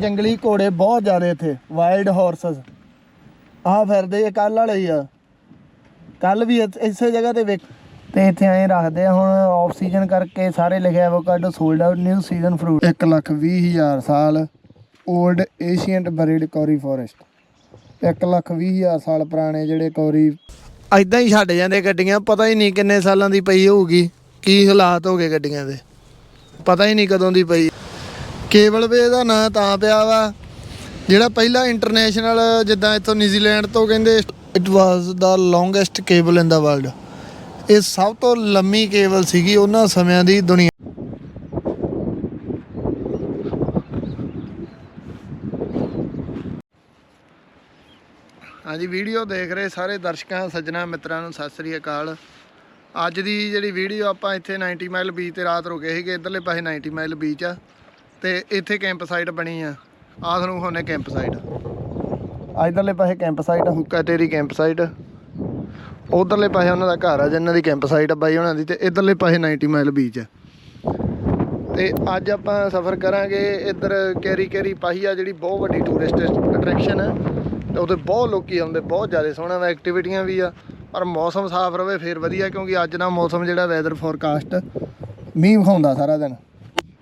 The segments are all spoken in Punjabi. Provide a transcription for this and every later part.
ਜੰਗਲੀ ਘੋੜੇ ਬਹੁਤ ਜ਼ਿਆਦਾ ਇੱਥੇ ਵਾਈਲਡ ਹਾਰਸਸ ਆ ਫਿਰਦੇ ਆ ਕੱਲ ਵਾਲੇ ਆ। ਕੱਲ ਵੀ ਇਸੇ ਜਗ੍ਹਾ ਤੇ ਵੇਖ ਤੇ ਇੱਥੇ ਐਂ ਰੱਖਦੇ ਆ, ਹੁਣ ਆਫ ਸੀਜ਼ਨ ਕਰਕੇ ਸਾਰੇ ਲਿਖਿਆ avocado sold out new season fruit 1 lakh 20 ਹਜ਼ਾਰ ਸਾਲ old ancient breed kauri forest 1 lakh 20 ਹਜ਼ਾਰ ਸਾਲ ਪੁਰਾਣੇ ਜਿਹੜੇ ਕੌਰੀ ਐਦਾਂ ਹੀ ਛੱਡ ਜਾਂਦੇ ਗੱਡੀਆਂ, ਪਤਾ ਹੀ ਨਹੀਂ ਕਿੰਨੇ ਸਾਲਾਂ ਦੀ ਪਈ ਹੋਊਗੀ, ਕੀ ਹਾਲਾਤ ਹੋ ਗਏ ਗੱਡੀਆਂ ਦੇ। ਪਤਾ ਹੀ ਨਹੀਂ ਕਦੋਂ ਦੀ ਪਈ ਕੇਬਲ ਵੇ ਦਾ ਨਾਂ ਤਾਂ ਪਿਆ ਵਾ, ਜਿਹੜਾ ਪਹਿਲਾ ਇੰਟਰਨੈਸ਼ਨਲ ਜਿੱਦਾਂ ਇੱਥੋਂ ਨਿਊਜ਼ੀਲੈਂਡ ਤੋਂ ਕਹਿੰਦੇ it was the longest cable in the world ਇਹ ਸਭ ਤੋਂ ਲੰਮੀ ਕੇਬਲ ਸੀਗੀ ਉਹਨਾਂ ਸਮਿਆਂ ਦੀ ਦੁਨੀਆ। ਹਾਂਜੀ, ਵੀਡੀਓ ਦੇਖ ਰਹੇ ਸਾਰੇ ਦਰਸ਼ਕਾਂ, ਸੱਜਣਾ, ਮਿੱਤਰਾਂ ਨੂੰ ਸਤਿ ਸ੍ਰੀ ਅਕਾਲ। ਅੱਜ ਦੀ ਜਿਹੜੀ ਵੀਡੀਓ ਆਪਾਂ ਇੱਥੇ 90 ਮਾਈਲ ਬੀਚ ਤੇ ਰਾਤ ਰੁਕੇ ਸੀਗੇ, ਇਧਰਲੇ ਪਾਸੇ 90 ਮਾਈਲ ਬੀਚ ਆ। ਤੇ ਇੱਥੇ ਕੈਂਪ ਸਾਈਟ ਬਣੀ ਆ। ਆਹ ਤੁਹਾਨੂੰ ਹੋਣੇ ਕੈਂਪ ਸਾਈਟ। ਇਧਰਲੇ ਪਾਸੇ ਕੈਂਪ ਸਾਈਟ ਹੁੱਕਾ ਤੇਰੀ ਕੈਂਪ ਸਾਈਟ। ਉਧਰਲੇ ਪਾਸੇ ਉਹਨਾਂ ਦਾ ਘਰ ਆ ਜਿਨ੍ਹਾਂ ਦੀ ਕੈਂਪ ਸਾਈਟ ਆ ਬਾਈ ਉਹਨਾਂ ਦੀ ਤੇ ਇਧਰਲੇ ਪਾਸੇ 90 ਮਾਈਲ ਬੀਚ ਆ। ਤੇ ਅੱਜ ਆਪਾਂ ਸਫ਼ਰ ਕਰਾਂਗੇ ਇੱਧਰ ਕੈਰੀ ਕੈਰੀ ਪਾਹੀਆ ਜਿਹੜੀ ਬਹੁਤ ਵੱਡੀ ਟੂਰਿਸਟ ਅਟਰੈਕਸ਼ਨ ਹੈ ਤੇ ਉਹਦੇ ਬਹੁਤ ਲੋਕੀ ਆਉਂਦੇ ਬਹੁਤ ਜ਼ਿਆਦਾ ਸੋਹਣਾ ਵਾ ਐਕਟੀਵਿਟੀਆਂ ਵੀ ਆ। ਪਰ ਮੌਸਮ ਸਾਫ਼ ਰਵੇ ਫੇਰ ਵਧੀਆ ਕਿਉਂਕਿ ਅੱਜ ਦਾ ਮੌਸਮ ਜਿਹੜਾ ਵੈਦਰ ਫੋਰਕਾਸਟ ਮੀਂਹ ਵਿਖਾਉਂਦਾ ਸਾਰਾ ਦਿਨ।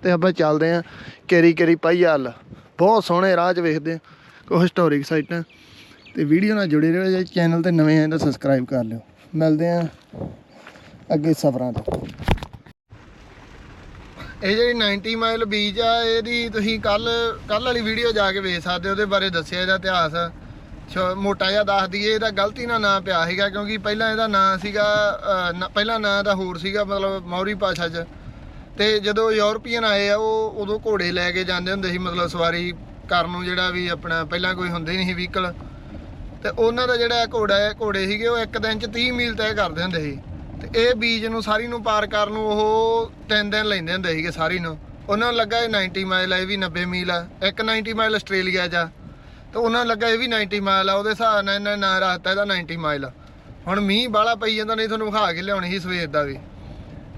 ਤੇ ਆਪਾਂ ਚੱਲਦੇ ਆਂ ਕੈਰੀ ਕੇਰੀ ਪਾਹੀਆ ਵੱਲ। ਬਹੁਤ ਸੋਹਣੇ ਰਾਹ 'ਚ ਵੇਖਦੇ ਆ, ਕੋਈ ਹਿਸਟੋਰਿਕ ਸਾਈਟਾਂ ਤੇ ਵੀਡੀਓ ਨਾਲ ਜੁੜੇ ਰਹੋ, ਜੇ ਚੈਨਲ ਤੇ ਨਵੇਂ ਆਏ ਤਾਂ ਸਬਸਕ੍ਰਾਈਬ ਕਰ ਲਿਓ। ਮਿਲਦੇ ਆਂ ਅੱਗੇ ਸਫ਼ਰਾਂ ਤੋਂ। ਇਹ ਜਿਹੜੀ 90 ਮਾਈਲ ਬੀਚ ਆ, ਇਹਦੀ ਤੁਸੀਂ ਕੱਲ ਕੱਲ ਵਾਲੀ ਵੀਡੀਓ ਜਾ ਕੇ ਵੇਖ ਸਕਦੇ ਹੋ, ਉਹਦੇ ਬਾਰੇ ਦੱਸਿਆ ਇਹਦਾ ਇਤਿਹਾਸ। ਮੋਟਾ ਜਿਹਾ ਦੱਸ ਦਈਏ, ਇਹਦਾ ਗਲਤੀ ਨਾਲ ਨਾਂ ਪਿਆ ਸੀਗਾ, ਕਿਉਂਕਿ ਪਹਿਲਾਂ ਇਹਦਾ ਨਾਂ ਸੀਗਾ ਪਹਿਲਾਂ ਨਾਂ ਦਾ ਹੋਰ ਸੀਗਾ, ਮਤਲਬ ਮੌਰੀ ਭਾਸ਼ਾ 'ਚ। ਤੇ ਜਦੋਂ ਯੂਰਪੀਅਨ ਆਏ ਆ, ਉਹ ਉਦੋਂ ਘੋੜੇ ਲੈ ਕੇ ਜਾਂਦੇ ਹੁੰਦੇ ਸੀ, ਮਤਲਬ ਸਵਾਰੀ ਕਰਨ ਨੂੰ ਜਿਹੜਾ ਵੀ ਆਪਣਾ ਪਹਿਲਾਂ ਕੋਈ ਹੁੰਦੇ ਨਹੀਂ ਸੀ ਵਹੀਕਲ ਤੇ ਉਹਨਾਂ ਦਾ ਜਿਹੜਾ ਘੋੜਾ ਹੈ, ਘੋੜੇ ਸੀਗੇ, ਉਹ ਇੱਕ ਦਿਨ 'ਚ 30 ਮੀਲ ਤੈਅ ਕਰਦੇ ਹੁੰਦੇ ਸੀ। ਤੇ ਇਹ ਬੀਜ ਨੂੰ ਸਾਰੀ ਨੂੰ ਪਾਰ ਕਰਨ ਨੂੰ ਉਹ 3 ਦਿਨ ਲੈਂਦੇ ਹੁੰਦੇ ਸੀਗੇ ਸਾਰੀ ਨੂੰ। ਉਹਨਾਂ ਨੂੰ ਲੱਗਾ ਇਹ 90 ਮਾਈਲ ਆ, ਇਹ ਵੀ 90 ਮੀਲ ਆ। ਇੱਕ 90 ਮਾਈਲ ਆਸਟ੍ਰੇਲੀਆ 'ਚ ਆ। ਤੇ ਉਹਨਾਂ ਨੂੰ ਲੱਗਾ ਇਹ ਵੀ 90 ਮਾਈਲ ਆ, ਉਹਦੇ ਹਿਸਾਬ ਨਾਲ ਇਹਨਾਂ ਨਾਂ ਰੱਖਤਾ ਇਹਦਾ 90 ਮਾਈਲ ਹੁਣ ਮੀਂਹ ਬਾਲਾ ਪਈ ਜਾਂਦਾ, ਨਹੀਂ ਤੁਹਾਨੂੰ ਵਿਖਾ ਕੇ ਲਿਆਉਣੀ ਸੀ ਸਵੇਰ ਦਾ ਵੀ।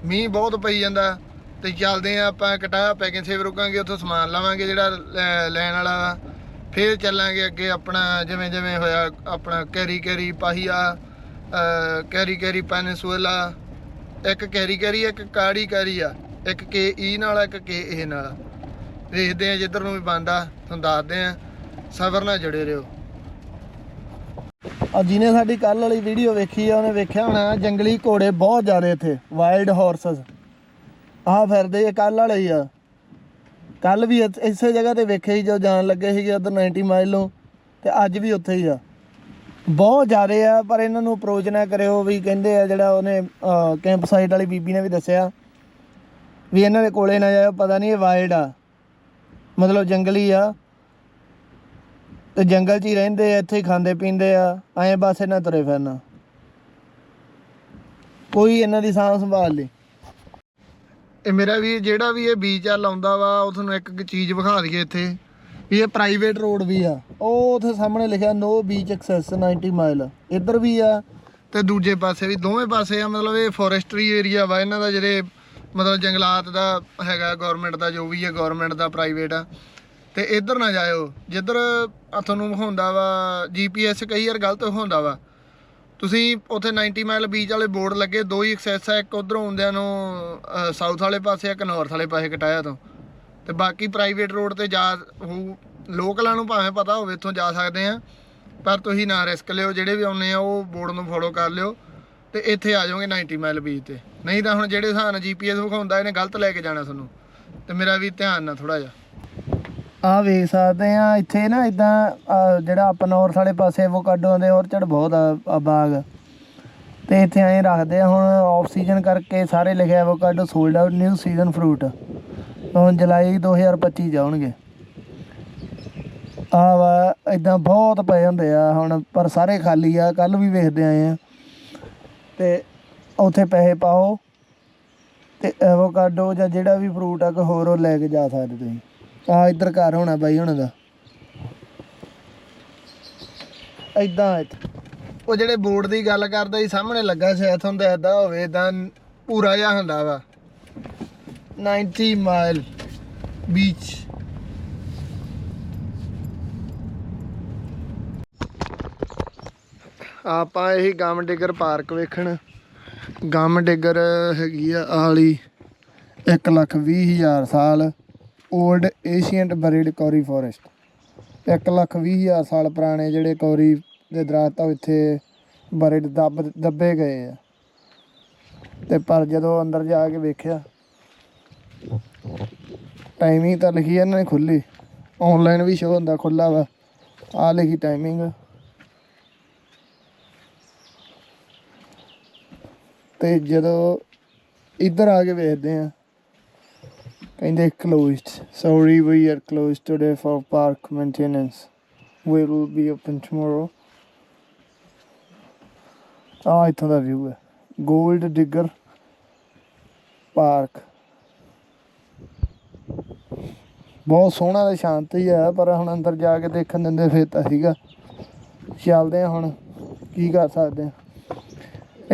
ਮੀਂਹ ਬਹੁਤ ਪਈ ਜਾਂਦਾ। ਤੇ ਚੱਲਦੇ ਆ ਆਪਾਂ ਕਟਾਇਆ ਪੈਕਿੰਗ ਸੇਵ ਰੁਕਾਂਗੇ, ਉੱਥੋਂ ਸਮਾਨ ਲਵਾਂਗੇ ਜਿਹੜਾ ਲੈ- ਲੈਣ ਵਾਲਾ ਵਾ। ਫੇਰ ਚੱਲਾਂਗੇ ਅੱਗੇ ਆਪਣਾ ਜਿਵੇਂ ਜਿਵੇਂ ਹੋਇਆ, ਆਪਣਾ ਕੈਰੀ ਕੈਰੀ ਪਾਹੀਆ ਕੈਰੀ ਕੈਰੀ ਪੈਨਸੂਲਾ ਇੱਕ ਕੈਰੀ ਕੈਰੀ, ਇੱਕ ਕਾੜੀ ਕੈਰੀ ਆ, ਇੱਕ ਕੇ ਈ ਨਾਲ, ਇੱਕ ਕੇ ਏ ਨਾਲ। ਆ। ਵੇਖਦੇ ਆ ਜਿੱਧਰ ਨੂੰ ਵੀ ਬੰਦਾ ਤੁਹਾਨੂੰ ਦੱਸਦੇ ਆ। ਸਬਰ ਨਾਲ ਜੁੜੇ ਰਹੋ। ਆ ਜਿਹਨੇ ਸਾਡੀ ਕੱਲ ਵਾਲੀ ਵੀਡੀਓ ਵੇਖੀ ਆ, ਉਹਨੇ ਵੇਖਿਆ ਹੋਣਾ, ਜੰਗਲੀ ਘੋੜੇ ਬਹੁਤ ਜ਼ਿਆਦਾ ਇੱਥੇ ਵਾਈਲਡ ਹਾਰਸਸ ਆਹ ਫਿਰਦੇ ਆ ਕੱਲ ਵਾਲੇ ਹੀ ਆ। ਕੱਲ ਵੀ ਇੱਥੇ- ਇਸੇ ਜਗ੍ਹਾ ਤੇ ਵੇਖੇ ਸੀ ਜਦੋਂ ਜਾਣ ਲੱਗੇ ਸੀਗੇ ਉਧਰ 90 ਮਾਈਲ ਨੂੰ, ਤੇ ਅੱਜ ਵੀ ਉੱਥੇ ਹੀ ਆ। ਬਹੁਤ ਜ਼ਿਆਦੇ ਆ, ਪਰ ਇਹਨਾਂ ਨੂੰ ਅਪਰੋਚ ਨਾ ਕਰਿਓ ਵੀ ਕਹਿੰਦੇ ਆ ਜਿਹੜਾ ਉਹਨੇ ਕੈਂਪ ਸਾਈਟ ਵਾਲੀ ਬੀਬੀ ਨੇ ਵੀ ਦੱਸਿਆ ਵੀ ਇਹਨਾਂ ਦੇ ਕੋਲੇ ਨਾ ਜਾਇਓ, ਪਤਾ ਨਹੀਂ ਇਹ ਵਾਈਲਡ ਆ। ਮਤਲਬ ਜੰਗਲੀ ਆ। ਤੇ ਜੰਗਲ 'ਚ ਹੀ ਰਹਿੰਦੇ ਆ, ਇੱਥੇ ਹੀ ਖਾਂਦੇ ਪੀਂਦੇ ਆ, ਐਂ ਬਸ ਇਹਨਾਂ ਤੁਰੇ ਫਿਰਨਾ। ਕੋਈ ਇਹਨਾਂ ਦੀ ਸਾਂਭ ਸੰਭਾਲ ਨਹੀਂ। ਇਹ ਮੇਰਾ ਵੀ ਜਿਹੜਾ ਵੀ ਇਹ ਬੀਚ ਆ ਲਾਉਂਦਾ ਵਾ, ਉਹ ਤੁਹਾਨੂੰ ਇੱਕ ਚੀਜ਼ ਵਿਖਾ ਦਈਏ ਇੱਥੇ। ਵੀ ਇਹ ਪ੍ਰਾਈਵੇਟ ਰੋਡ ਵੀ ਆ। ਉਹ ਉੱਥੇ ਸਾਹਮਣੇ ਲਿਖਿਆ ਨੋ ਬੀਚ ਐਕਸੈਸ 90 ਮਾਈਲ ਇੱਧਰ ਵੀ ਆ ਤੇ ਦੂਜੇ ਪਾਸੇ ਵੀ ਦੋਵੇਂ ਪਾਸੇ ਆ। ਮਤਲਬ ਇਹ ਫੋਰੈਸਟਰੀ ਏਰੀਆ ਵਾ। ਇਹਨਾਂ ਦਾ ਜਿਹੜੇ ਮਤਲਬ ਜੰਗਲਾਤ ਦਾ ਹੈਗਾ ਗਵਰਨਮੈਂਟ ਦਾ, ਜੋ ਵੀ ਹੈ ਗਵਰਨਮੈਂਟ ਦਾ ਪ੍ਰਾਈਵੇਟ ਆ। ਤੇ ਇੱਧਰ ਨਾ ਜਾਇਓ। ਜਿੱਧਰ ਤੁਹਾਨੂੰ ਹੁੰਦਾ ਵਾ ਜੀਪੀਐਸ ਕਈ ਵਾਰ ਗਲਤ ਹੁੰਦਾ ਵਾ। ਤੁਸੀਂ ਉੱਥੇ 90 ਮਾਈਲ ਬੀਚ ਵਾਲੇ ਬੋਰਡ ਲੱਗੇ, ਦੋ ਹੀ ਐਕਸੈਸ ਆ, ਇੱਕ ਉਧਰੋਂ ਆਉਂਦਿਆਂ ਨੂੰ ਸਾਊਥ ਵਾਲੇ ਪਾਸੇ, ਇੱਕ ਨਾਰਥ ਵਾਲੇ ਪਾਸੇ ਕਟਾਇਆ ਤੋਂ। ਤੇ ਬਾਕੀ ਪ੍ਰਾਈਵੇਟ ਰੋਡ ਤੇ ਜਾ ਹੋਊ ਲੋਕਲਾਂ ਨੂੰ ਭਾਵੇਂ ਪਤਾ ਹੋਵੇ ਇੱਥੋਂ ਜਾ ਸਕਦੇ ਆ, ਪਰ ਤੁਸੀਂ ਨਾ ਰਿਸਕ ਲਿਓ, ਜਿਹੜੇ ਵੀ ਆਉਨੇ ਆ, ਉਹ ਬੋਰਡ ਨੂੰ ਫੋਲੋ ਕਰ ਲਿਓ ਤੇ ਇੱਥੇ ਆ ਜਾਓਗੇ 90 ਮਾਈਲ ਬੀਚ ਤੇ। ਨਹੀਂ ਤਾਂ ਹੁਣ ਜਿਹੜੇ ਹਿਸਾਬ ਨਾਲ ਜੀਪੀਐਸ ਵਿਖਾਉਂਦਾ, ਇਹਨੇ ਗਲਤ ਲੈ ਕੇ ਜਾਣਾ ਤੁਹਾਨੂੰ। ਤੇ ਮੇਰਾ ਵੀ ਧਿਆਨ ਨਾਲ ਥੋੜਾ ਜਿਹਾ। ਆ ਵੇਖ ਸਕਦੇ ਆ, ਇੱਥੇ ਨਾ ਇਦਾਂ ਜਿਹੜਾ ਆਪਾਂ ਨਾਰਥ ਵਾਲੇ ਪਾਸੇ ਐਵੋਕਾਡੋ ਦੇ ਔਰਚਡ ਬਹੁਤ ਆ ਆ ਬਾਗ। ਤੇ ਇੱਥੇ ਐਂ ਰੱਖਦੇ ਆ, ਹੁਣ ਆਫ ਸੀਜ਼ਨ ਕਰਕੇ ਸਾਰੇ ਲਿਖਿਆ avocado sold out new season fruit ਹੁਣ ਜੁਲਾਈ 2025 ਜਾਣਗੇ ਆ ਵਾ ਇਦਾਂ ਬਹੁਤ ਪਏ ਹੁੰਦੇ ਆ ਹੁਣ, ਪਰ ਸਾਰੇ ਖਾਲੀ ਆ ਕੱਲ ਵੀ ਵੇਖਦੇ ਆਏ ਆ। ਤੇ ਉੱਥੇ ਪੈਸੇ ਪਾਓ, ਤੇ ਐਵੋਕਾਡੋ ਜਾਂ ਜਿਹੜਾ ਵੀ ਫਰੂਟ ਆ ਕੋਈ ਹੋਰ ਉਹ ਲੈ ਕੇ ਜਾ ਸਕਦੇ ਤੁਸੀਂ। ਆ ਇੱਧਰ ਘਰ ਹੋਣਾ ਬਾਈ ਹੁਣ ਦਾ। ਐਦਾਂ ਉਹ ਜਿਹੜੇ ਬੋਰਡ ਦੀ ਗੱਲ ਕਰਦਾ ਸੀ, ਸਾਹਮਣੇ ਲੱਗਾ ਸ਼ਾਇਦ ਤੁਹਾਨੂੰ ਐਦਾਂ ਹੋਵੇ ਤਾਂ ਪੂਰਾ ਜਿਹਾ ਹੁੰਦਾ ਵਾ। 90 ਮਾਈਲ ਬੀਚ ਆਪਾਂ ਇਹ ਗਮ ਡਿਗਰ ਪਾਰਕ ਵੇਖਣ। ਗਮ ਡਿਗਰ ਹੈਗੀ ਆ ਆਲੀ 1 ਲੱਖ 20 ਹਜ਼ਾਰ ਸਾਲ। Old ancient breed kauri forest 1 lakh ਵੀਹ ਹਜ਼ਾਰ ਸਾਲ ਪੁਰਾਣੇ ਜਿਹੜੇ ਕੌਰੀ ਦੇ ਦਰਖਤ ਆ ਇੱਥੇ ਬਰੀਡ ਦੱਬ, ਦੱਬੇ ਗਏ ਆ। ਤੇ ਪਰ ਜਦੋਂ ਅੰਦਰ ਜਾ ਕੇ ਵੇਖਿਆ ਟਾਈਮਿੰਗ ਤਾਂ ਲਿਖੀ ਇਹਨਾਂ ਨੇ ਖੁੱਲੀ ਆਨਲਾਈਨ ਵੀ ਸ਼ੋ ਹੁੰਦਾ ਖੁੱਲਾ ਵਾ। ਆ ਲਿਖੀ ਟਾਈਮਿੰਗ ਤੇ ਜਦੋਂ ਇੱਧਰ ਆ ਕੇ ਵੇਖਦੇ ਆ ਕਹਿੰਦੇ closed, sorry we are closed today for park maintenance, we will be open tomorrow. ਆ ਇੱਥੋਂ ਦਾ ਵਿਊ ਹੈ 골ਡ ਡਿਗਰ ਪਾਰਕ ਬਹੁਤ ਸੋਹਣਾ ਤੇ ਹੀ ਆ ਪਰ ਹੁਣ ਅੰਦਰ ਜਾ ਕੇ ਦੇਖਣ ਦਿੰਦੇ ਫੇਰ ਤਾਂ ਸੀਗਾ। ਚੱਲਦੇ ਆ ਹੁਣ, ਕੀ ਕਰ ਸਕਦੇ ਆ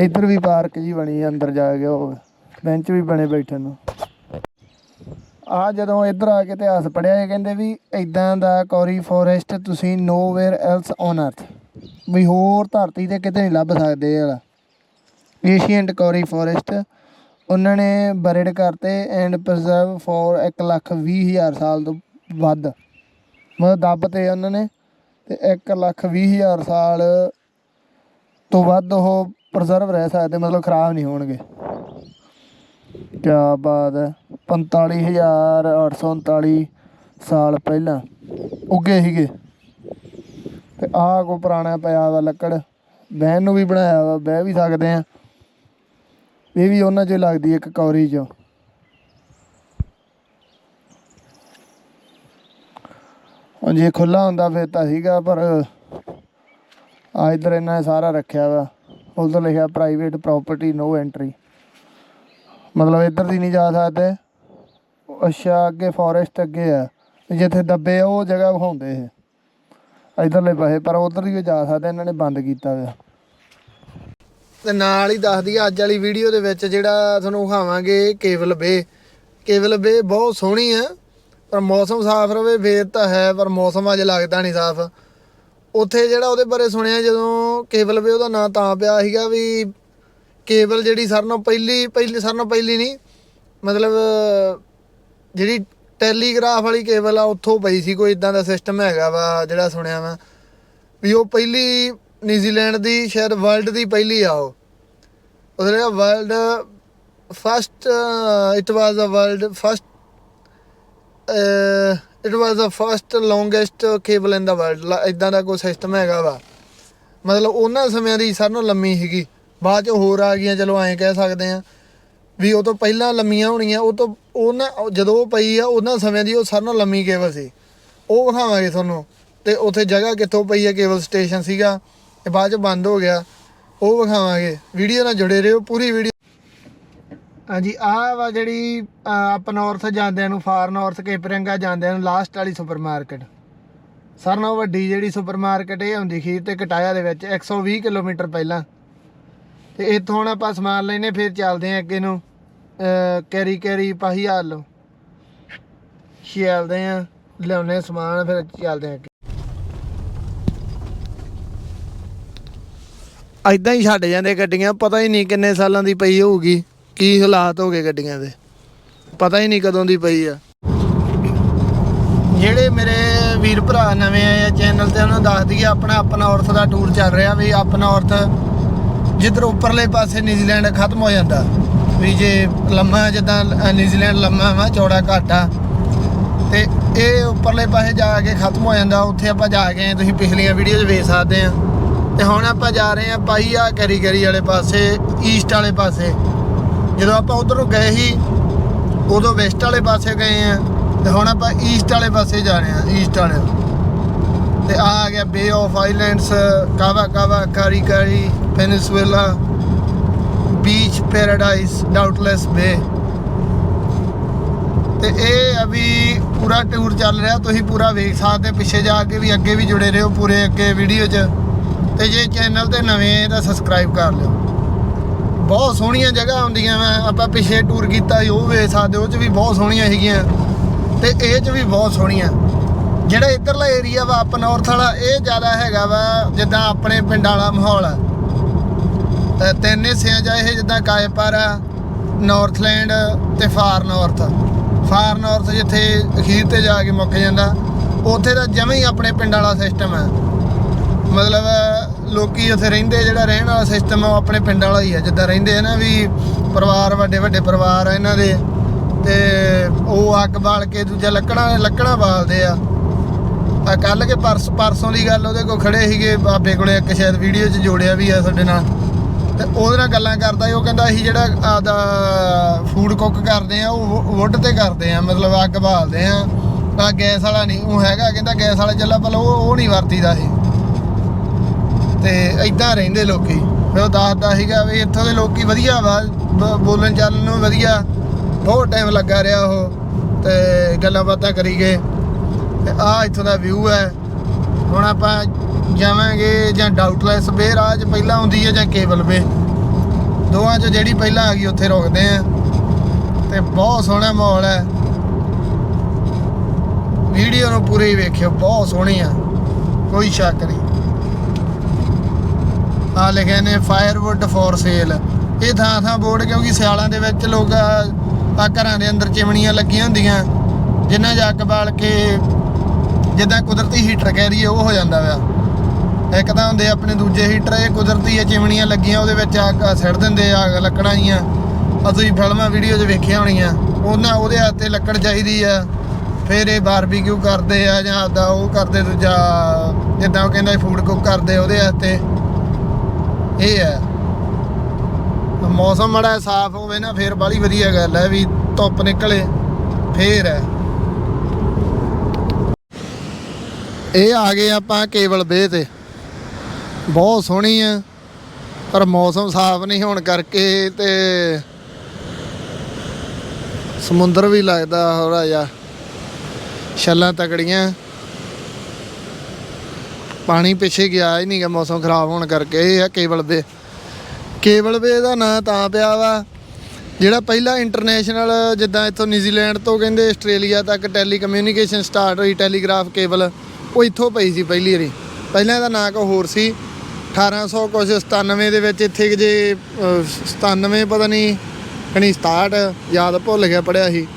ਇੱਧਰ ਵੀ ਪਾਰਕ ਜੀ ਬਣੀ ਆ ਅੰਦਰ ਜਾ ਕੇ ਉਹ ਬੈਂਚ ਵੀ ਬਣੇ ਬੈਠਣ ਨੂੰ। ਆ ਜਦੋਂ ਇੱਧਰ ਆ ਕੇ ਇਤਿਹਾਸ ਪੜਿਆ ਇਹ ਕਹਿੰਦੇ ਵੀ ਇਦਾਂ ਦਾ ਕੌਰੀ ਫੋਰੈਸਟ ਤੁਸੀਂ ਨੋਵੇਅਰ ਐਲਸ ਔਨ ਅਰਥ ਵੀ ਹੋਰ ਧਰਤੀ ਤੇ ਕਿਤੇ ਨਹੀਂ ਲੱਭ ਸਕਦੇ ਇਹ ਵਾਲਾ। ਏਸ਼ੀਅੰਟ ਕੌਰੀ ਫੋਰੈਸਟ ਉਹਨਾਂ ਨੇ ਬਰੇਡ ਕਰਤੇ ਐਂਡ ਪ੍ਰੀਜ਼ਰਵ ਫੋਰ 1 ਲੱਖ ਵੀਹ ਹਜ਼ਾਰ ਸਾਲ ਤੋਂ ਵੱਧ। ਮਤਲਬ ਦੱਬ ਤੇ ਉਹਨਾਂ ਨੇ ਤੇ 1 ਲੱਖ ਵੀਹ ਹਜ਼ਾਰ ਸਾਲ ਤੋਂ ਵੱਧ ਉਹ ਪ੍ਰੀਜ਼ਰਵ ਰਹਿ ਸਕਦੇ, ਮਤਲਬ ਖਰਾਬ ਨਹੀਂ ਹੋਣਗੇ। ਕਿਆ ਬਾਤ ਹੈ 45839 ਸਾਲ ਪਹਿਲਾਂ ਉੱਗੇ ਸੀਗੇ। ਤੇ ਆਹ ਕੋ ਪੁਰਾਣਾ ਪਿਆ ਵਾ ਲੱਕੜ, ਬਹਿਣ ਨੂੰ ਵੀ ਬਣਾਇਆ ਵਾ, ਬਹਿ ਵੀ ਸਕਦੇ ਆ। ਇਹ ਵੀ ਉਹਨਾਂ 'ਚ ਲੱਗਦੀ ਇੱਕ ਕੌਰੀ 'ਚੋਂ। ਹੁਣ ਜੇ ਖੁੱਲਾ ਹੁੰਦਾ ਫਿਰ ਤਾਂ ਸੀਗਾ, ਪਰ ਆ ਇਧਰ ਇਹਨਾਂ ਨੇ ਸਾਰਾ ਰੱਖਿਆ ਵਾ। ਉਧਰ ਲਿਖਿਆ ਪ੍ਰਾਈਵੇਟ ਪ੍ਰਾਪਰਟੀ ਨੋ ਐਂਟਰੀ ਮਤਲਬ ਇੱਧਰ ਦੀ ਨਹੀਂ ਜਾ ਸਕਦੇ। ਅੱਛਾ, ਅੱਗੇ ਫੋਰੈਸਟ ਅੱਗੇ ਆ। ਜਿੱਥੇ ਦੱਬੇ ਆ, ਉਹ ਜਗ੍ਹਾ ਵਿਖਾਉਂਦੇ ਇਹ। ਇਧਰਲੇ ਪਾਸੇ, ਪਰ ਉਧਰ ਦੀ ਜਾ ਸਕਦੇ, ਇਹਨਾਂ ਨੇ ਬੰਦ ਕੀਤਾ ਹੋਇਆ। ਤੇ ਨਾਲ ਹੀ ਦੱਸਦੀ ਦਈਏ ਅੱਜ ਵਾਲੀ ਵੀਡੀਓ ਦੇ ਵਿੱਚ ਜਿਹੜਾ ਤੁਹਾਨੂੰ ਵਿਖਾਵਾਂਗੇ ਕੇਵਲ ਬੇ। ਕੇਵਲ ਬੇ ਬਹੁਤ ਸੋਹਣੀ ਆ, ਪਰ ਮੌਸਮ ਸਾਫ਼ ਰਵੇ, ਫੇਰ ਤਾਂ ਹੈ, ਪਰ ਮੌਸਮ ਅੱਜ ਲੱਗਦਾ ਨਹੀਂ ਸਾਫ਼। ਉੱਥੇ ਜਿਹੜਾ ਉਹਦੇ ਬਾਰੇ ਸੁਣਿਆ, ਜਦੋਂ ਕੇਵਲ ਬੇ ਉਹਦਾ ਨਾਂ ਤਾਂ ਪਿਆ ਸੀਗਾ ਵੀ ਕੇਬਲ ਜਿਹੜੀ ਸਾਰਿਆਂ ਨੂੰ ਪਹਿਲੀ ਪਹਿਲੀ ਸਾਰਿਆਂ ਨੂੰ ਪਹਿਲੀ ਨਹੀਂ, ਮਤਲਬ ਜਿਹੜੀ ਟੈਲੀਗ੍ਰਾਫ ਵਾਲੀ ਕੇਬਲ ਆ, ਉੱਥੋਂ ਪਈ ਸੀ ਕੋਈ ਇਦਾਂ ਦਾ ਸਿਸਟਮ ਹੈਗਾ ਵਾ ਜਿਹੜਾ ਸੁਣਿਆ ਮੈਂ, ਵੀ ਉਹ ਪਹਿਲੀ ਨਿਊਜ਼ੀਲੈਂਡ ਦੀ, ਸ਼ਾਇਦ ਵਰਲਡ ਦੀ ਪਹਿਲੀ ਆ ਉਹ। ਉਹਦਾ world first it was a world first it was a first longest cable in the world ਇਦਾਂ ਦਾ ਕੋਈ ਸਿਸਟਮ ਹੈਗਾ ਵਾ। ਮਤਲਬ ਉਹਨਾਂ ਸਮਿਆਂ ਦੀ ਸਾਰਿਆਂ ਨਾਲੋਂ ਲੰਮੀ ਸੀਗੀ। ਬਾਅਦ ਚ ਹੋਰ ਆ ਗਈਆਂ, ਚਲੋ ਐਂ ਕਹਿ ਸਕਦੇ ਆ ਵੀ ਉਹ ਤੋਂ ਪਹਿਲਾਂ ਲੰਮੀਆਂ ਹੋਣੀਆਂ, ਉਹ ਤੋਂ ਉਹਨਾਂ ਜਦੋਂ ਉਹ ਪਈ ਆ, ਉਹਨਾਂ ਸਮਿਆਂ ਦੀ ਉਹ ਸਾਰਿਆਂ ਨਾਲੋਂ ਲੰਮੀ ਕੇਬਲ ਸੀ। ਉਹ ਵਿਖਾਵਾਂਗੇ ਤੁਹਾਨੂੰ। ਤੇ ਉੱਥੇ ਜਗ੍ਹਾ ਕਿੱਥੋਂ ਪਈ ਆ, ਕੇਬਲ ਸਟੇਸ਼ਨ ਸੀਗਾ, ਤੇ ਬਾਅਦ ਚ ਬੰਦ ਹੋ ਗਿਆ। ਉਹ ਵਿਖਾਵਾਂਗੇ। ਵੀਡੀਓ ਨਾਲ ਜੁੜੇ ਰਹੋ, ਪੂਰੀ ਵੀਡੀਓ। ਹਾਂਜੀ ਆਹ ਵਾ ਜਿਹੜੀ ਅਪ ਨਾਰਥ ਜਾਂਦਿਆਂ ਨੂੰ ਫਾਰ ਨਾਰਥ ਕੇਪਰੰਗਾ ਜਾਂਦਿਆਂ ਨੂੰ ਲਾਸਟ ਵਾਲੀ ਸੁਪਰ ਮਾਰਕੀਟ ਸਾਰਿਆਂ ਨਾਲੋਂ ਵੱਡੀ ਜਿਹੜੀ ਸੁਪਰ ਸੁਪਰਮਾਰਕਟ ਇਹ ਹੁੰਦੀ ਖੀਰ ਤੇ ਕਟਾਇਆ ਦੇ ਵਿੱਚ 120 ਕਿਲੋਮੀਟਰ ਪਹਿਲਾਂ। ਤੇ ਇੱਥੋਂ ਹੁਣ ਆਪਾਂ ਸਮਾਨ ਲੈਨੇ ਫਿਰ ਚੱਲਦੇ ਆਂ ਅੱਗੇ ਨੂੰ, ਅਹ, ਕੈਰੀ ਕੈਰੀ ਪਾਹੀਆਲ ਨੂੰ ਚੱਲਦੇ ਆਂ ਲਿਆਉਨੇ ਸਮਾਨ, ਫਿਰ ਚੱਲਦੇ ਆਂ ਅੱਗੇ। ਐਦਾਂ ਹੀ ਛੱਡ ਜਾਂਦੇ ਗੱਡੀਆਂ, ਪਤਾ ਹੀ ਨਹੀਂ ਕਿੰਨੇ ਸਾਲਾਂ ਦੀ ਪਈ ਹੋਊਗੀ, ਕੀ ਹਾਲਾਤ ਹੋ ਗਏ ਗੱਡੀਆਂ ਦੇ। ਪਤਾ ਹੀ ਨਹੀਂ ਕਦੋਂ ਦੀ ਪਈ ਆ। ਜਿਹੜੇ ਮੇਰੇ ਵੀਰ ਭਰਾ ਨਵੇਂ ਆਏ ਆ ਚੈਨਲ ਤੇ, ਉਹਨਾਂ ਨੂੰ ਦੱਸ ਦਈਏ ਆਪਣਾ ਆਪਣਾ ਔਰਥ ਦਾ ਟੂਰ ਚੱਲ ਰਿਹਾ ਵੀ ਆਪਣਾ ਔਰਥ ਜਿੱਧਰ ਉੱਪਰਲੇ ਪਾਸੇ ਨਿਊਜ਼ੀਲੈਂਡ ਖਤਮ ਹੋ ਜਾਂਦਾ, ਵੀ ਜੇ ਲੰਮਾ ਜਿੱਦਾਂ ਨਿਊਜ਼ੀਲੈਂਡ ਲੰਮਾ ਵਾ, ਚੌੜਾ ਘੱਟ ਆ, ਤੇ ਇਹ ਉੱਪਰਲੇ ਪਾਸੇ ਜਾ ਕੇ ਖਤਮ ਹੋ ਜਾਂਦਾ, ਉੱਥੇ ਆਪਾਂ ਜਾ ਕੇ ਤੁਸੀਂ ਪਿਛਲੀਆਂ ਵੀਡੀਓਜ਼ ਵੇਖ ਸਕਦੇ ਆ। ਤੇ ਹੁਣ ਆਪਾਂ ਜਾ ਰਹੇ ਆ ਪਾਈਆ ਕਰੀ ਕਰੀ ਵਾਲੇ ਪਾਸੇ, ਈਸਟ ਵਾਲੇ ਪਾਸੇ। ਜਦੋਂ ਆਪਾਂ ਉਧਰੋਂ ਗਏ ਸੀ, ਉਦੋਂ ਵੈਸਟ ਵਾਲੇ ਪਾਸੇ ਗਏ ਆ, ਤੇ ਹੁਣ ਆਪਾਂ ਈਸਟ ਵਾਲੇ ਪਾਸੇ ਜਾ ਰਹੇ ਆ, ਈਸਟ ਵਾਲੇ। ਤੇ ਆ ਆ ਗਿਆ Bay of Islands Kawakawa, Karikari peninsula beach paradise Doubtless Bay ਤੇ ਇਹ ਅਭੀ ਪੂਰਾ ਟੂਰ ਚੱਲ ਰਿਹਾ, ਤੁਸੀਂ ਪੂਰਾ ਵੇਖ ਸਕਦੇ ਪਿੱਛੇ ਜਾ ਕੇ ਵੀ ਅੱਗੇ ਵੀ ਜੁੜੇ ਰਹੋ ਪੂਰੇ ਅੱਗੇ ਵੀਡੀਓ 'ਚ। ਤੇ ਜੇ ਚੈਨਲ ਤੇ ਨਵੇਂ ਆ ਤਾਂ ਸਬਸਕ੍ਰਾਈਬ ਕਰ ਲਿਓ। ਬਹੁਤ ਸੋਹਣੀਆਂ ਜਗ੍ਹਾ ਹੁੰਦੀਆਂ ਵਾ, ਆਪਾਂ ਪਿੱਛੇ ਟੂਰ ਕੀਤਾ ਸੀ, ਉਹ ਵੇਖ ਸਕਦੇ ਉਹ 'ਚ ਵੀ ਬਹੁਤ ਸੋਹਣੀਆਂ ਹੈਗੀਆਂ। ਤੇ ਇਹ 'ਚ ਵੀ ਬਹੁਤ ਸੋਹਣੀਆਂ। ਜਿਹੜਾ ਇਧਰਲਾ ਏਰੀਆ ਵਾ ਅਪ ਨਾਰਥ ਵਾਲਾ, ਇਹ ਜ਼ਿਆਦਾ ਹੈਗਾ ਵਾ ਜਿੱਦਾਂ ਆਪਣੇ ਪਿੰਡ ਵਾਲਾ ਮਾਹੌਲ। ਆ ਤੇ ਤਿੰਨ ਹਿੱਸਿਆਂ 'ਚ ਇਹ ਜਿੱਦਾਂ ਕਾਇਪਰ ਆ ਨਾਰਥਲੈਂਡ ਤੇ ਫਾਰ ਨਾਰਥ ਫਾਰ ਨਾਰਥ ਜਿੱਥੇ ਅਖੀਰ ਤੇ ਜਾ ਕੇ ਮੁੱਕ ਜਾਂਦਾ, ਉੱਥੇ ਤਾਂ ਜਮਾਂ ਹੀ ਆਪਣੇ ਪਿੰਡ ਵਾਲਾ ਸਿਸਟਮ ਹੈ ਮਤਲਬ ਲੋਕੀ ਉੱਥੇ ਰਹਿੰਦੇ, ਜਿਹੜਾ ਰਹਿਣ ਵਾਲਾ ਸਿਸਟਮ ਆ ਉਹ ਆਪਣੇ ਪਿੰਡ ਵਾਲਾ ਹੀ ਆ। ਜਿੱਦਾਂ ਰਹਿੰਦੇ ਆ ਨਾ ਵੀ ਪਰਿਵਾਰ, ਵੱਡੇ ਵੱਡੇ ਪਰਿਵਾਰ ਆ ਇਹਨਾਂ ਦੇ, ਤੇ ਉਹ ਅੱਗ ਬਾਲ ਕੇ ਦੂਜਾ ਲੱਕੜਾਂ ਲੱਕੜਾਂ ਬਾਲਦੇ ਆ। ਕੱਲ ਕੇ ਪਰਸ, ਪਰਸੋਂ ਦੀ ਗੱਲ ਉਹਦੇ ਕੋਲ ਖੜੇ ਸੀਗੇ, ਬਾਬੇ ਕੋਲੇ ਇੱਕ ਸ਼ਾਇਦ ਵੀਡੀਓ 'ਚ ਜੋੜਿਆ ਵੀ ਆ ਸਾਡੇ ਨਾਲ। ਤੇ ਉਹਦੇ ਨਾਲ ਗੱਲਾਂ ਕਰਦਾ ਸੀ, ਉਹ ਕਹਿੰਦਾ ਅਸੀਂ ਜਿਹੜਾ ਆਦਾ ਫੂਡ ਕੁੱਕ ਕਰਦੇ ਆ, ਉਹ ਵੁੱਡ ਤੇ ਕਰਦੇ ਆ, ਮਤਲਬ ਅੱਗ ਬਾਲਦੇ ਆ। ਤਾਂ ਗੈਸ ਵਾਲਾ ਨਹੀਂ, ਉਹ ਹੈਗਾ, ਕਹਿੰਦਾ ਗੈਸ ਵਾਲਾ ਚੱਲਾ, ਪਰ ਉਹ ਉਹ ਨਹੀਂ ਵਰਤੀਦਾ ਸੀ ਤੇ ਇਦਾਂ ਰਹਿੰਦੇ ਲੋਕੀ। ਫਿਰ ਉਹ ਦੱਸਦਾ ਸੀਗਾ ਵੀ ਇੱਥੋਂ ਦੇ ਲੋਕੀ ਵਧੀਆ ਵਾ, ਬ- ਬੋਲਣ ਚਾਲਣ ਨੂੰ ਵਧੀਆ। ਬਹੁਤ ਟਾਈਮ ਲੱਗਾ ਰਿਹਾ ਉਹ, ਤੇ ਗੱਲਾਂ ਬਾਤਾਂ ਕਰੀ ਗਏ। ਤੇ ਆ ਇੱਥੋਂ ਦਾ ਵਿਊ ਹੈ। ਹੁਣ ਆਪਾਂ ਜਾਵਾਂਗੇ ਜਾਂ ਡਾਊਟਲੈਸ ਬੇ ਰਾਹ 'ਚ ਪਹਿਲਾਂ ਆਉਂਦੀ ਹੈ ਜਾਂ ਕੇਬਲ ਬੇ। ਦੋਵਾਂ 'ਚ ਜਿਹੜੀ ਪਹਿਲਾਂ ਆ ਗਈ, ਉੱਥੇ ਰੁਕਦੇ ਆ ਤੇ ਬਹੁਤ ਸੋਹਣਾ ਮਾਹੌਲ ਹੈ। ਵੀਡੀਓ ਨੂੰ ਪੂਰੀ ਵੇਖਿਓ, ਬਹੁਤ ਸੋਹਣੀ ਆ। ਕੋਈ ਸ਼ੱਕ ਨਹੀਂ। ਆ ਲਿਖਿਆ ਨੇ ਫਾਇਰਵੁੱਡ ਫੋਰ ਸੇਲ ਇਹ ਥਾਂ ਥਾਂ ਬੋਰਡ, ਕਿਉਂਕਿ ਸਿਆਲਾਂ ਦੇ ਵਿੱਚ ਲੋਕ ਆ ਘਰਾਂ ਦੇ ਅੰਦਰ ਚਿਮਣੀਆਂ ਲੱਗੀਆਂ ਹੁੰਦੀਆਂ। ਜਿਨ੍ਹਾਂ 'ਚ ਅੱਗ ਬਾਲ ਕੇ ਜਿੱਦਾਂ ਕੁਦਰਤੀ ਹੀਟਰ ਕਹਿ ਰਹੀਏ ਉਹ ਹੋ ਜਾਂਦਾ ਵਾ। ਇੱਕ ਤਾਂ ਹੁੰਦੇ ਆਪਣੇ ਦੂਜੇ ਹੀਟਰ, ਇਹ ਕੁਦਰਤੀ ਇਹ ਚਿਮਣੀਆਂ ਲੱਗੀਆਂ, ਉਹਦੇ ਵਿੱਚ ਆ ਸਿੱਟ ਦਿੰਦੇ ਆ ਲੱਕੜਾਂ ਜੀਆਂ ਅਸੀਂ ਫਿਲਮਾਂ, ਵੀਡੀਓ 'ਚ ਵੇਖੀਆਂ ਹੋਣੀਆਂ। ਉਹਨਾਂ, ਉਹਦੇ ਹੱਥੇ ਲੱਕੜ ਚਾਹੀਦੀ ਆ। ਫਿਰ ਇਹ ਬਾਰਬੀਕਿਊ ਕਰਦੇ ਆ, ਜਾਂ ਆਪਦਾ ਉਹ ਕਰਦੇ, ਦੂਜਾ ਜਿੱਦਾਂ ਉਹ ਕਹਿੰਦਾ ਫੂਡ ਕੁੱਕ ਕਰਦੇ, ਉਹਦੇ ਹੱਥੇ ਇਹ ਹੈ ਮੌਸਮ ਮੜਾ ਸਾਫ਼ ਹੋਵੇ ਨਾ, ਫੇਰ ਬਾਲੀ ਵਧੀਆ ਗੱਲ ਹੈ ਵੀ ਧੁੱਪ ਨਿਕਲੇ, ਫੇਰ ਹੈ ਇਹ ਆ ਗਏ ਆਪਾਂ ਕੇਵਲ ਬੇ ਤੇ। ਬਹੁਤ ਸੋਹਣੀ ਆ, ਪਰ ਮੌਸਮ ਸਾਫ਼ ਨਹੀਂ ਹੋਣ ਕਰਕੇ ਤੇ ਸਮੁੰਦਰ ਵੀ ਲੱਗਦਾ ਥੋੜਾ ਜਿਹਾ। ਛੱਲਾਂ ਤਕੜੀਆਂ। ਪਾਣੀ ਪਿੱਛੇ ਗਿਆ ਹੀ ਨਹੀਂਗਾ ਮੌਸਮ ਖਰਾਬ ਹੋਣ ਕਰਕੇ। ਇਹ ਆ ਕੇਵਲ ਬੇ ਕੇਵਲ ਵੇ ਦਾ ਨਾਂ ਤਾਂ ਪਿਆ ਵਾ, ਜਿਹੜਾ ਪਹਿਲਾ ਇੰਟਰਨੈਸ਼ਨਲ ਜਿੱਦਾਂ ਇੱਥੋਂ ਨਿਊਜ਼ੀਲੈਂਡ ਤੋਂ ਕਹਿੰਦੇ ਆਸਟ੍ਰੇਲੀਆ ਤੱਕ ਟੈਲੀਕਮਿਊਨੀਕੇਸ਼ਨ ਸਟਾਰਟ ਹੋਈ, ਟੈਲੀਗ੍ਰਾਫ ਕੇਬਲ ਉਹ ਇੱਥੋਂ ਪਈ ਸੀ ਪਹਿਲੀ ਵਾਰੀ। ਪਹਿਲਾਂ ਇਹਦਾ ਨਾਂ ਕੋ ਹੋਰ ਸੀ। 1800 ਕੁਝ 97 ਦੇ ਵਿੱਚ ਇੱਥੇ ਜੇ ਅਹ, 97 ਪਤਾ ਨਹੀਂ ਕਣੀ 67 ਯਾਦ ਭੁੱਲ ਗਿਆ ਪੜਿਆ ਸੀ।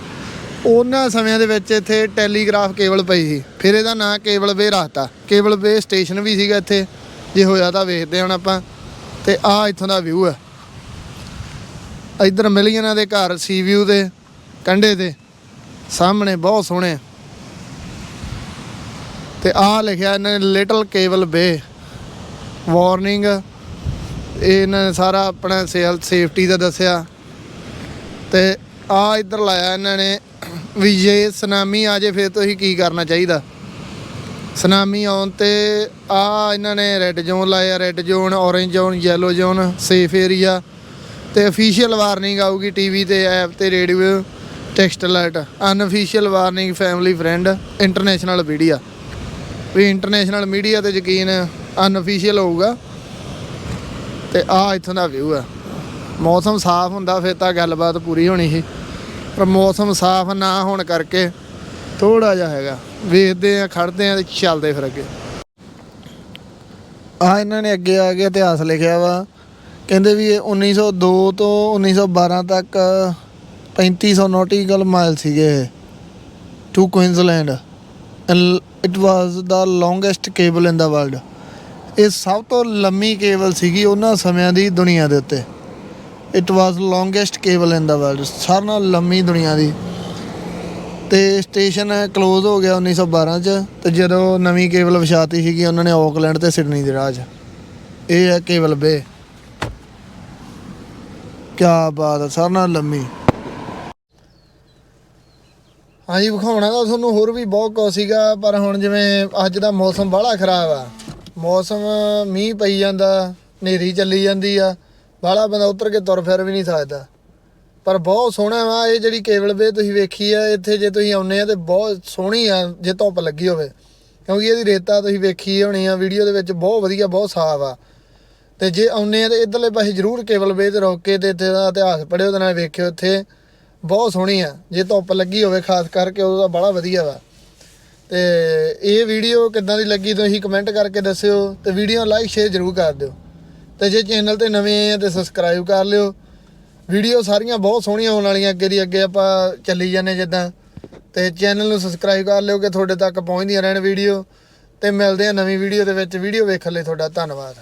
ਉਹਨਾਂ ਸਮਿਆਂ ਦੇ ਵਿੱਚ ਇੱਥੇ ਟੈਲੀਗ੍ਰਾਫ ਕੇਬਲ ਪਈ ਸੀ। ਫਿਰ ਇਹਦਾ ਨਾਂ ਕੇਬਲ ਵੇ ਰੱਖਤਾ। ਕੇਬਲ ਵੇ ਸਟੇਸ਼ਨ ਵੀ ਸੀਗਾ ਇੱਥੇ। ਜੇ ਹੋਇਆ ਤਾਂ ਵੇਖਦੇ ਹੁਣ ਆਪਾਂ। ਤੇ ਆ ਇੱਥੋਂ ਦਾ ਵਿਊ ਹੈ ਇੱਧਰ ਮਿਲੀਅਨਾਂ ਦੇ ਘਰ ਸੀ ਵਿਊ ਦੇ ਕੰਢੇ ਤੇ। ਸਾਹਮਣੇ ਬਹੁਤ ਸੋਹਣੇ ਤੇ ਆਹ ਲਿਖਿਆ ਇਹਨਾਂ ਨੇ ਲਿਟਲ ਕੇਬਲ ਬੇ ਵਾਰਨਿੰਗ ਇਹਨਾਂ ਨੇ ਸਾਰਾ ਆਪਣਾ ਸੇਲ ਸੇਫਟੀ ਦਾ ਦੱਸਿਆ। ਤੇ ਆ ਇੱਧਰ ਲਾਇਆ ਇਹਨਾਂ ਨੇ, ਵੀ ਜੇ ਸੁਨਾਮੀ ਆ ਜੇ ਫਿਰ ਤੁਸੀਂ ਕੀ ਕਰਨਾ ਚਾਹੀਦਾ? ਸੁਨਾਮੀ ਆਉਣ ਤੇ ਆ ਇਹਨਾਂ ਨੇ ਰੈੱਡ ਜ਼ੋਨ ਲਾਇਆ red zone orange zone yellow zone safe area ਤੇ ਅਫੀਸ਼ੀਅਲ ਵਾਰਨਿੰਗ ਆਊਗੀ ਟੀਵੀ ਤੇ ਐਪ ਤੇ radio text alert unofficial warning family friend international media ਵੀ ਇੰਟਰਨੈਸ਼ਨਲ ਮੀਡੀਆ ਤੇ ਯਕੀਨ ਅਨਅਫੀਸ਼ੀਅਲ ਹੋਊਗਾ। ਤੇ ਆ ਇੱਥੋਂ ਦਾ ਵਿਊ ਆ। ਮੌਸਮ ਸਾਫ਼ ਹੁੰਦਾ, ਫਿਰ ਤਾਂ ਗੱਲਬਾਤ ਪੂਰੀ ਹੋਣੀ ਸੀ। ਪਰ ਮੌਸਮ ਸਾਫ਼ ਨਾ ਹੋਣ ਕਰਕੇ ਥੋੜਾ ਜਿਹਾ ਹੈਗਾ। ਵੇਖਦੇ ਆ ਖੜਦੇ ਆ ਤੇ ਚੱਲਦੇ ਫਿਰ ਅੱਗੇ। ਆ ਇਹਨਾਂ ਨੇ ਅੱਗੇ ਆ ਕੇ ਇਤਿਹਾਸ ਲਿਖਿਆ ਵਾ। ਕਹਿੰਦੇ ਵੀ ਇਹ 1902 ਤੋਂ 1912 ਤੱਕ 3500 ਨੌਟੀਕਲ ਮਾਈਲ ਸੀਗੇ to Queensland it was the longest cable in the world ਇਹ ਸਭ ਤੋਂ ਲੰਮੀ ਕੇਬਲ ਸੀਗੀ ਉਹਨਾਂ ਸਮਿਆਂ ਦੀ ਦੁਨੀਆ ਦੇ ਉੱਤੇ। It was longest cable in the world ਸਾਰਿਆਂ ਨਾਲੋਂ ਲੰਮੀ ਦੁਨੀਆ ਦੀ। ਤੇ ਸਟੇਸ਼ਨ ਕਲੋਜ਼ ਹੋ ਗਿਆ 1912 ਚ, ਤੇ ਜਦੋਂ ਨਵੀਂ ਕੇਬਲ ਵਿਛਾਤੀ ਸੀਗੀ, ਉਹਨਾਂ ਨੇ ਆਕਲੈਂਡ ਤੇ ਸਿਡਨੀ ਦੇ ਰਾਜ ਇਹ ਹੈ ਕੇਬਲ ਬੇ ਕਿਆ ਬਾਤ ਹੈ ਸਾਰਿਆਂ ਨਾਲੋਂ ਲੰਮੀ। ਹਾਂਜੀ, ਵਿਖਾਉਣਾ ਤਾਂ ਤੁਹਾਨੂੰ ਹੋਰ ਵੀ ਬਹੁਤ ਕੁਝ ਸੀਗਾ, ਪਰ ਹੁਣ ਜਿਵੇਂ ਅੱਜ ਦਾ ਮੌਸਮ ਬਾਹਲਾ ਖਰਾਬ ਆ। ਮੌਸਮ, ਮੀਂਹ ਪਈ ਜਾਂਦਾ, ਹਨੇਰੀ ਚੱਲੀ ਜਾਂਦੀ ਆ, ਬਾਹਲਾ ਬੰਦਾ ਉਤਰ ਕੇ ਤੁਰ ਫਿਰ ਵੀ ਨਹੀਂ ਸਕਦਾ। ਪਰ ਬਹੁਤ ਸੋਹਣਾ ਵਾ, ਇਹ ਜਿਹੜੀ ਕੇਬਲ ਵੇ ਤੁਸੀਂ ਵੇਖੀ ਆ, ਇੱਥੇ ਜੇ ਤੁਸੀਂ ਆਉਨੇ ਆ ਤੇ ਬਹੁਤ ਸੋਹਣੀ ਆ, ਜੇ ਧੁੱਪ ਲੱਗੀ ਹੋਵੇ। ਕਿਉਂਕਿ ਇਹਦੀ ਰੇਤਾ ਤੁਸੀਂ ਵੇਖੀ ਹੋਣੀ ਆ, ਵੀਡੀਓ ਦੇ ਵਿੱਚ ਬਹੁਤ ਵਧੀਆ, ਬਹੁਤ ਸਾਫ਼ ਆ। ਤੇ ਜੇ ਆਉਨੇ ਆ ਤੇ ਇਧਰਲੇ ਪਾਸੇ ਜ਼ਰੂਰ ਕੇਬਲ ਵੇ ਤੇ ਰੋਕ ਕੇ ਤੇ ਇੱਥੇ ਦਾ ਇਤਿਹਾਸ ਪੜ੍ਹਿਓ ਤੇ ਨਾਲ ਵੇਖਿਓ ਇੱਥੇ। ਬਹੁਤ ਸੋਹਣੀ ਆ। ਜੇ ਧੁੱਪ ਲੱਗੀ ਹੋਵੇ, ਖਾਸ ਕਰਕੇ ਉਹਦਾ ਬੜਾ ਵਧੀਆ ਵਾ। ਤੇ ਇਹ ਵੀਡੀਓ ਕਿੱਦਾਂ ਦੀ ਲੱਗੀ ਤੁਸੀਂ ਕਮੈਂਟ ਕਰਕੇ ਦੱਸਿਓ ਤੇ ਵੀਡੀਓ ਲਾਈਕ, ਸ਼ੇਅਰ ਜ਼ਰੂਰ ਕਰ ਦਿਓ। ਤੇ ਜੇ ਚੈਨਲ ਤੇ ਨਵੇਂ ਆਏ ਆ ਤੇ ਸਬਸਕ੍ਰਾਈਬ ਕਰ ਲਿਓ। ਵੀਡੀਓ ਸਾਰੀਆਂ ਬਹੁਤ ਸੋਹਣੀਆਂ ਹੋਣ ਵਾਲੀਆਂ, ਅੱਗੇ ਦੀ ਅੱਗੇ ਆਪਾਂ ਚੱਲੀ ਜਾਂਦੇ ਜਿੱਦਾਂ। ਤੇ ਚੈਨਲ ਨੂੰ ਸਬਸਕ੍ਰਾਈਬ ਕਰ ਲਿਓ ਕਿ ਤੁਹਾਡੇ ਤੱਕ ਪਹੁੰਚਦੀਆਂ ਰਹਿਣ ਵੀਡੀਓ। ਤੇ ਮਿਲਦੇ ਆ ਨਵੀਂ ਵੀਡੀਓ ਦੇ ਵਿੱਚ। ਵੀਡੀਓ ਵੇਖਣ ਲਈ ਤੁਹਾਡਾ ਧੰਨਵਾਦ।